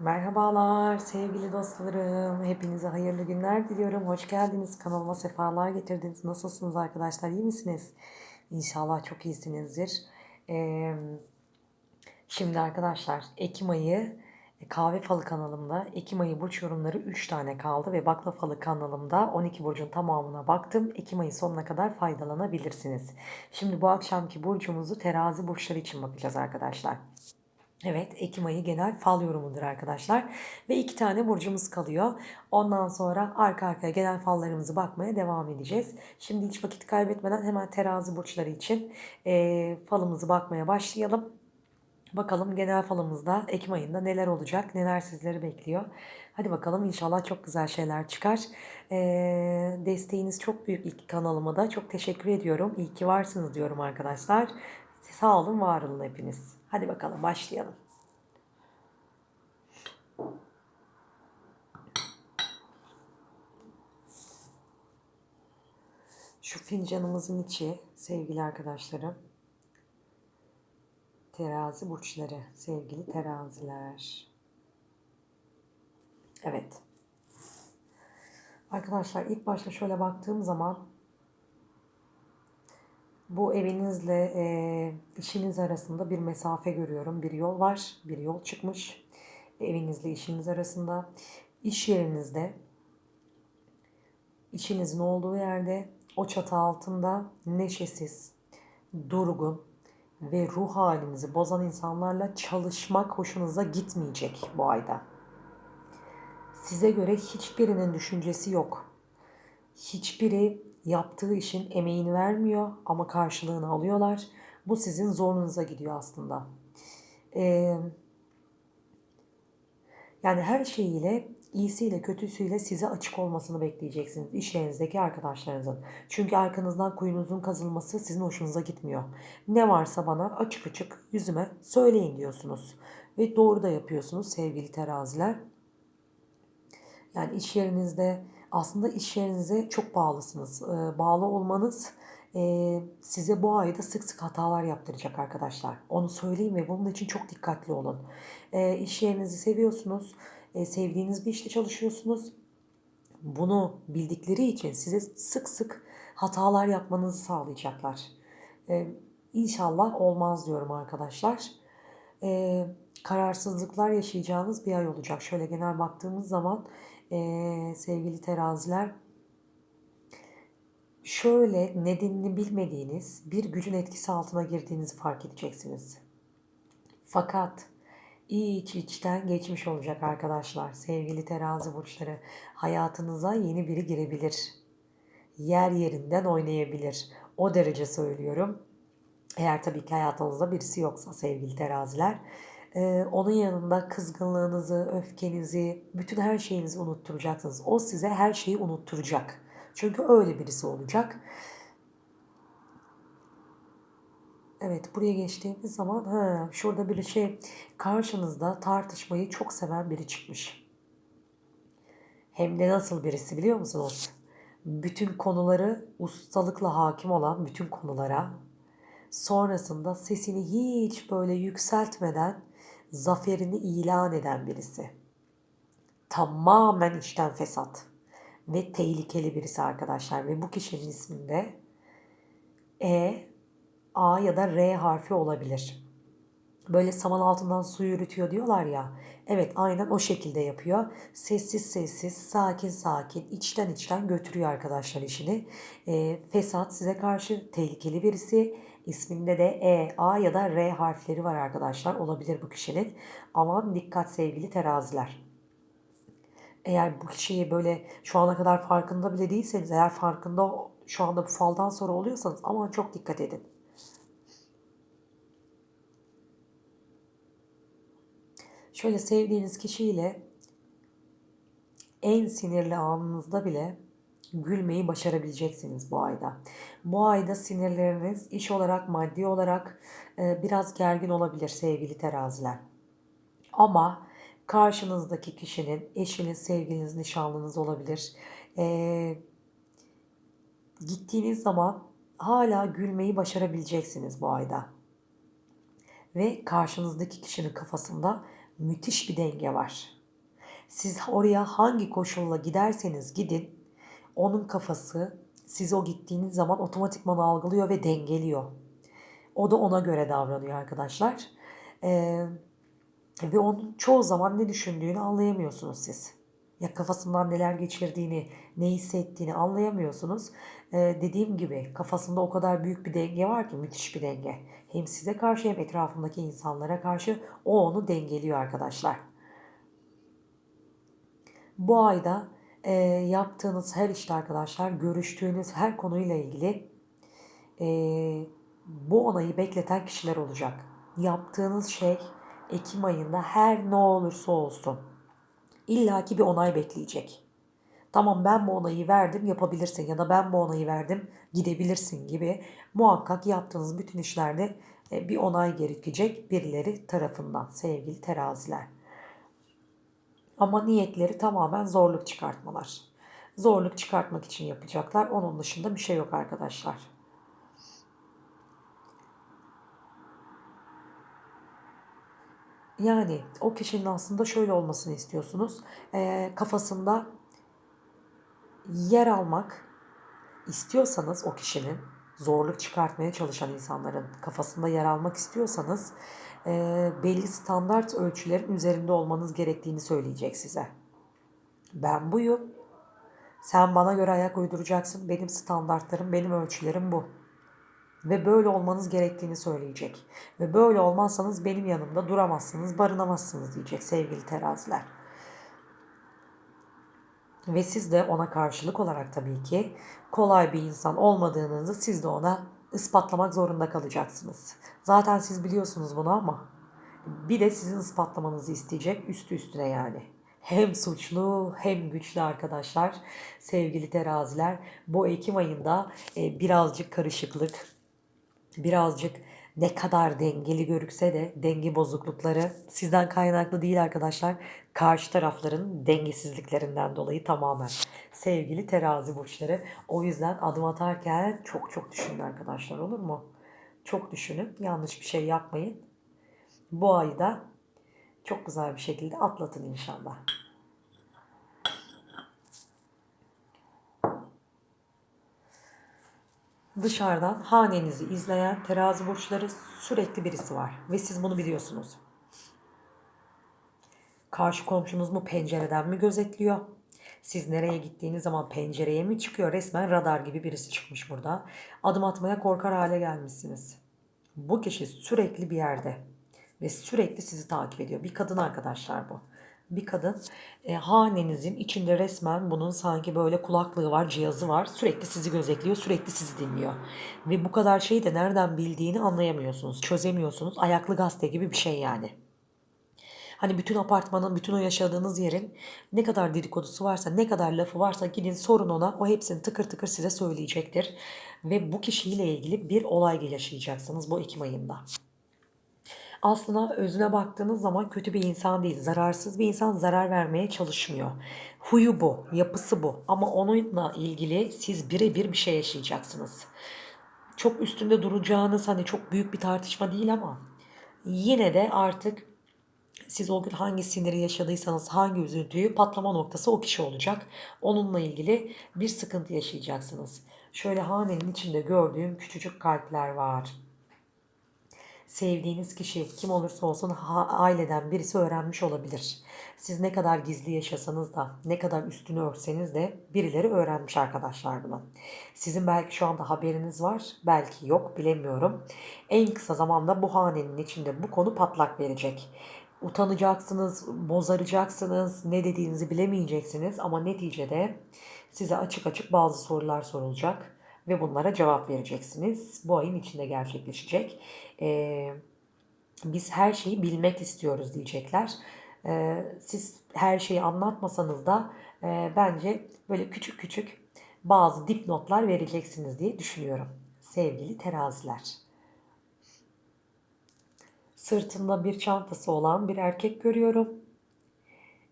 Merhabalar sevgili dostlarım. Hepinize hayırlı günler diliyorum. Hoş geldiniz. Kanalıma sefalar getirdiniz. Nasılsınız arkadaşlar? İyi misiniz? İnşallah çok iyisinizdir. Ee, şimdi arkadaşlar Ekim ayı e, Kahve Falı kanalımda Ekim ayı burç yorumları 3 tane kaldı ve Bakla Falı kanalımda 12 burcun tamamına baktım. Ekim ayı sonuna kadar faydalanabilirsiniz. Şimdi bu akşamki burcumuzu terazi burçları için bakacağız arkadaşlar. Evet, Ekim ayı genel fal yorumudur arkadaşlar. Ve iki tane burcumuz kalıyor. Ondan sonra arka arkaya genel fallarımızı bakmaya devam edeceğiz. Şimdi hiç vakit kaybetmeden hemen terazi burçları için e, falımızı bakmaya başlayalım. Bakalım genel falımızda Ekim ayında neler olacak, neler sizleri bekliyor. Hadi bakalım inşallah çok güzel şeyler çıkar. E, desteğiniz çok büyük ilk kanalıma da çok teşekkür ediyorum. İyi ki varsınız diyorum arkadaşlar. Sağ olun, var olun hepiniz. Hadi bakalım başlayalım. Şu fincanımızın içi sevgili arkadaşlarım. Terazi burçları, sevgili teraziler. Evet. Arkadaşlar ilk başta şöyle baktığım zaman bu evinizle e, işiniz arasında bir mesafe görüyorum. Bir yol var, bir yol çıkmış. Evinizle işiniz arasında. iş yerinizde, işinizin olduğu yerde o çatı altında neşesiz, durgun ve ruh halinizi bozan insanlarla çalışmak hoşunuza gitmeyecek bu ayda. Size göre hiçbirinin düşüncesi yok. Hiçbiri yaptığı işin emeğini vermiyor ama karşılığını alıyorlar. Bu sizin zorunuza gidiyor aslında. Ee, yani her şeyiyle iyisiyle kötüsüyle size açık olmasını bekleyeceksiniz iş yerinizdeki arkadaşlarınızın. Çünkü arkanızdan kuyunuzun kazılması sizin hoşunuza gitmiyor. Ne varsa bana açık açık yüzüme söyleyin diyorsunuz. Ve doğru da yapıyorsunuz sevgili teraziler. Yani iş yerinizde aslında iş yerinize çok bağlısınız. Ee, bağlı olmanız e, size bu ayda sık sık hatalar yaptıracak arkadaşlar. Onu söyleyeyim ve bunun için çok dikkatli olun. E, iş yerinizi seviyorsunuz. E, sevdiğiniz bir işte çalışıyorsunuz. Bunu bildikleri için size sık sık hatalar yapmanızı sağlayacaklar. E, inşallah olmaz diyorum arkadaşlar. E, kararsızlıklar yaşayacağınız bir ay olacak. Şöyle genel baktığımız zaman e, sevgili teraziler şöyle nedenini bilmediğiniz bir gücün etkisi altına girdiğinizi fark edeceksiniz. Fakat iç içten geçmiş olacak arkadaşlar. Sevgili terazi burçları hayatınıza yeni biri girebilir. Yer yerinden oynayabilir. O derece söylüyorum. Eğer tabii ki hayatınızda birisi yoksa sevgili teraziler. Ee, onun yanında kızgınlığınızı, öfkenizi, bütün her şeyinizi unutturacaksınız. O size her şeyi unutturacak. Çünkü öyle birisi olacak. Evet buraya geçtiğimiz zaman ha, şurada bir şey karşınızda tartışmayı çok seven biri çıkmış. Hem de nasıl birisi biliyor musunuz? Bütün konuları ustalıkla hakim olan bütün konulara sonrasında sesini hiç böyle yükseltmeden zaferini ilan eden birisi. Tamamen içten fesat ve tehlikeli birisi arkadaşlar ve bu kişinin isminde E, A ya da R harfi olabilir. Böyle saman altından su yürütüyor diyorlar ya. Evet aynen o şekilde yapıyor. Sessiz sessiz, sakin sakin, içten içten götürüyor arkadaşlar işini. E, fesat size karşı tehlikeli birisi İsminde de E, A ya da R harfleri var arkadaşlar. Olabilir bu kişinin. Aman dikkat sevgili teraziler. Eğer bu kişiyi böyle şu ana kadar farkında bile değilseniz, eğer farkında şu anda bu faldan sonra oluyorsanız ama çok dikkat edin. Şöyle sevdiğiniz kişiyle en sinirli anınızda bile gülmeyi başarabileceksiniz bu ayda. Bu ayda sinirleriniz iş olarak, maddi olarak e, biraz gergin olabilir sevgili teraziler. Ama karşınızdaki kişinin eşiniz, sevgiliniz, nişanlınız olabilir. E, gittiğiniz zaman hala gülmeyi başarabileceksiniz bu ayda. Ve karşınızdaki kişinin kafasında müthiş bir denge var. Siz oraya hangi koşulla giderseniz gidin, onun kafası siz o gittiğiniz zaman otomatikman algılıyor ve dengeliyor. O da ona göre davranıyor arkadaşlar. Ee, ve onun çoğu zaman ne düşündüğünü anlayamıyorsunuz siz. Ya kafasından neler geçirdiğini, ne hissettiğini anlayamıyorsunuz. Ee, dediğim gibi kafasında o kadar büyük bir denge var ki müthiş bir denge. Hem size karşı hem etrafındaki insanlara karşı o onu dengeliyor arkadaşlar. Bu ayda e, yaptığınız her işte arkadaşlar, görüştüğünüz her konuyla ilgili e, bu onayı bekleten kişiler olacak. Yaptığınız şey Ekim ayında her ne olursa olsun illaki bir onay bekleyecek. Tamam ben bu onayı verdim yapabilirsin ya da ben bu onayı verdim gidebilirsin gibi muhakkak yaptığınız bütün işlerde e, bir onay gerekecek birileri tarafından sevgili teraziler. Ama niyetleri tamamen zorluk çıkartmalar. Zorluk çıkartmak için yapacaklar. Onun dışında bir şey yok arkadaşlar. Yani o kişinin aslında şöyle olmasını istiyorsunuz. E, kafasında yer almak istiyorsanız o kişinin zorluk çıkartmaya çalışan insanların kafasında yer almak istiyorsanız e, belli standart ölçülerin üzerinde olmanız gerektiğini söyleyecek size. Ben buyum. Sen bana göre ayak uyduracaksın. Benim standartlarım, benim ölçülerim bu. Ve böyle olmanız gerektiğini söyleyecek. Ve böyle olmazsanız benim yanımda duramazsınız, barınamazsınız diyecek sevgili teraziler. Ve siz de ona karşılık olarak tabii ki kolay bir insan olmadığınızı siz de ona ispatlamak zorunda kalacaksınız. Zaten siz biliyorsunuz bunu ama bir de sizin ispatlamanızı isteyecek üstü üstüne yani. Hem suçlu hem güçlü arkadaşlar sevgili teraziler bu Ekim ayında e, birazcık karışıklık birazcık ne kadar dengeli görükse de denge bozuklukları sizden kaynaklı değil arkadaşlar. Karşı tarafların dengesizliklerinden dolayı tamamen. Sevgili terazi burçları o yüzden adım atarken çok çok düşünün arkadaşlar olur mu? Çok düşünün. Yanlış bir şey yapmayın. Bu ayı da çok güzel bir şekilde atlatın inşallah. Dışarıdan hanenizi izleyen terazi burçları sürekli birisi var ve siz bunu biliyorsunuz. Karşı komşunuz mu pencereden mi gözetliyor? Siz nereye gittiğiniz zaman pencereye mi çıkıyor? Resmen radar gibi birisi çıkmış burada. Adım atmaya korkar hale gelmişsiniz. Bu kişi sürekli bir yerde ve sürekli sizi takip ediyor. Bir kadın arkadaşlar bu bir kadın e, hanenizin içinde resmen bunun sanki böyle kulaklığı var, cihazı var. Sürekli sizi gözetliyor, sürekli sizi dinliyor. Ve bu kadar şeyi de nereden bildiğini anlayamıyorsunuz, çözemiyorsunuz. Ayaklı gazete gibi bir şey yani. Hani bütün apartmanın, bütün o yaşadığınız yerin ne kadar dedikodusu varsa, ne kadar lafı varsa gidin sorun ona. O hepsini tıkır tıkır size söyleyecektir. Ve bu kişiyle ilgili bir olay yaşayacaksınız bu Ekim ayında aslında özüne baktığınız zaman kötü bir insan değil. Zararsız bir insan zarar vermeye çalışmıyor. Huyu bu, yapısı bu. Ama onunla ilgili siz birebir bir şey yaşayacaksınız. Çok üstünde duracağınız hani çok büyük bir tartışma değil ama yine de artık siz o gün hangi siniri yaşadıysanız hangi üzüntüyü patlama noktası o kişi olacak. Onunla ilgili bir sıkıntı yaşayacaksınız. Şöyle hanenin içinde gördüğüm küçücük kalpler var sevdiğiniz kişi kim olursa olsun aileden birisi öğrenmiş olabilir. Siz ne kadar gizli yaşasanız da ne kadar üstünü örtseniz de birileri öğrenmiş arkadaşlar bunu. Sizin belki şu anda haberiniz var belki yok bilemiyorum. En kısa zamanda bu hanenin içinde bu konu patlak verecek. Utanacaksınız, bozaracaksınız, ne dediğinizi bilemeyeceksiniz ama neticede size açık açık bazı sorular sorulacak ve bunlara cevap vereceksiniz. Bu ayın içinde gerçekleşecek. Ee, biz her şeyi bilmek istiyoruz diyecekler. Ee, siz her şeyi anlatmasanız da e, bence böyle küçük küçük bazı dipnotlar vereceksiniz diye düşünüyorum. Sevgili teraziler. Sırtında bir çantası olan bir erkek görüyorum.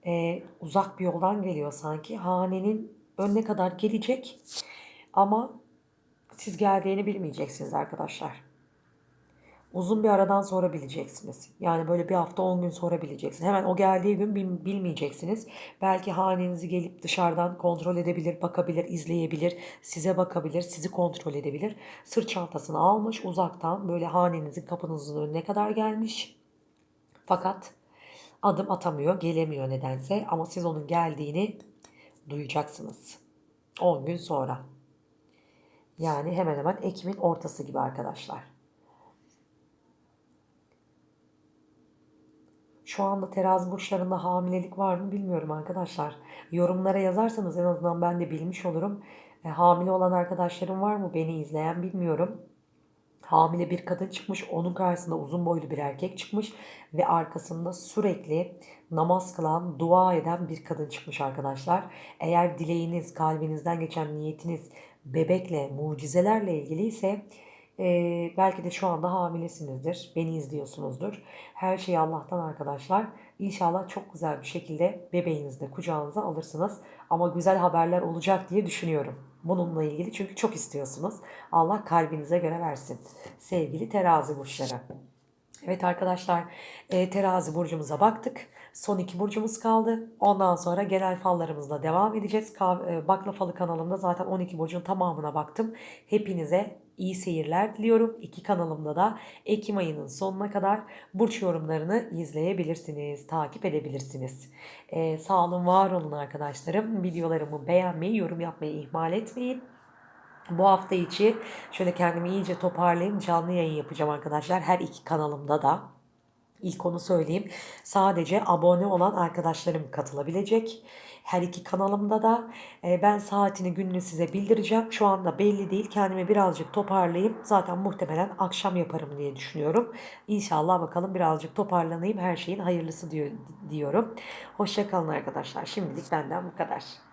Ee, uzak bir yoldan geliyor sanki. Hanenin önüne kadar gelecek. Ama siz geldiğini bilmeyeceksiniz arkadaşlar. Uzun bir aradan sonra bileceksiniz. Yani böyle bir hafta 10 gün sonra bileceksiniz. Hemen o geldiği gün bil- bilmeyeceksiniz. Belki hanenizi gelip dışarıdan kontrol edebilir, bakabilir, izleyebilir, size bakabilir, sizi kontrol edebilir. Sırt çantasını almış uzaktan böyle hanenizin kapınızın önüne kadar gelmiş. Fakat adım atamıyor, gelemiyor nedense ama siz onun geldiğini duyacaksınız. 10 gün sonra. Yani hemen hemen Ekim'in ortası gibi arkadaşlar. Şu anda terazi burçlarında hamilelik var mı bilmiyorum arkadaşlar. Yorumlara yazarsanız en azından ben de bilmiş olurum. E, hamile olan arkadaşlarım var mı beni izleyen bilmiyorum. Hamile bir kadın çıkmış, onun karşısında uzun boylu bir erkek çıkmış ve arkasında sürekli namaz kılan, dua eden bir kadın çıkmış arkadaşlar. Eğer dileğiniz, kalbinizden geçen niyetiniz bebekle, mucizelerle ilgili ise ee, belki de şu anda hamilesinizdir. Beni izliyorsunuzdur. Her şey Allah'tan arkadaşlar. İnşallah çok güzel bir şekilde bebeğinizi de kucağınıza alırsınız. Ama güzel haberler olacak diye düşünüyorum. Bununla ilgili çünkü çok istiyorsunuz. Allah kalbinize göre versin. Sevgili terazi burçları. Evet arkadaşlar e, terazi burcumuza baktık. Son iki burcumuz kaldı. Ondan sonra genel fallarımızla devam edeceğiz. E, Baklafalı kanalımda zaten 12 burcun tamamına baktım. Hepinize iyi seyirler diliyorum. İki kanalımda da Ekim ayının sonuna kadar burç yorumlarını izleyebilirsiniz, takip edebilirsiniz. E, sağ olun, var olun arkadaşlarım. Videolarımı beğenmeyi, yorum yapmayı ihmal etmeyin. Bu hafta içi şöyle kendimi iyice toparlayayım. Canlı yayın yapacağım arkadaşlar. Her iki kanalımda da. İlk onu söyleyeyim. Sadece abone olan arkadaşlarım katılabilecek. Her iki kanalımda da e, ben saatini gününü size bildireceğim. Şu anda belli değil. Kendimi birazcık toparlayayım. Zaten muhtemelen akşam yaparım diye düşünüyorum. İnşallah bakalım birazcık toparlanayım. Her şeyin hayırlısı diyor, diyorum. Hoşçakalın arkadaşlar. Şimdilik benden bu kadar.